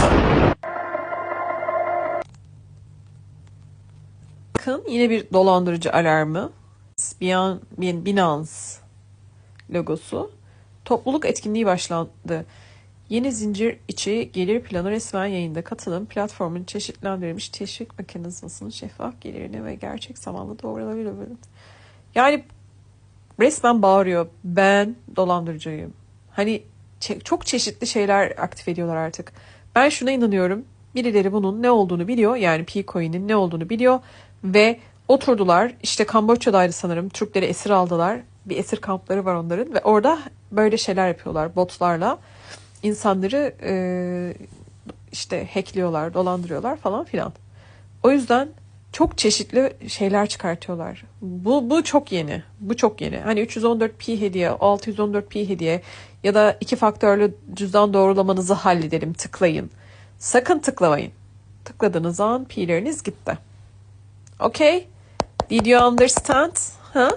çıktı. Bakın yine bir dolandırıcı alarmı. Binance logosu. Topluluk etkinliği başlandı. Yeni zincir içi gelir planı resmen yayında. Katılım platformun çeşitlendirilmiş teşvik mekanizmasının şeffaf gelirini ve gerçek zamanlı doğrularıyla Yani resmen bağırıyor. Ben dolandırıcıyım. Hani çok çeşitli şeyler aktif ediyorlar artık. Ben şuna inanıyorum. Birileri bunun ne olduğunu biliyor. Yani P-Coin'in ne olduğunu biliyor. Ve oturdular. İşte Kamboçya'daydı sanırım. Türkleri esir aldılar. Bir esir kampları var onların. Ve orada böyle şeyler yapıyorlar botlarla. insanları e, işte hackliyorlar, dolandırıyorlar falan filan. O yüzden çok çeşitli şeyler çıkartıyorlar. Bu, bu çok yeni. Bu çok yeni. Hani 314p hediye, 614p hediye ya da iki faktörlü cüzdan doğrulamanızı halledelim tıklayın. Sakın tıklamayın. Tıkladığınız an p'leriniz gitti. Okay? Did you understand? Huh?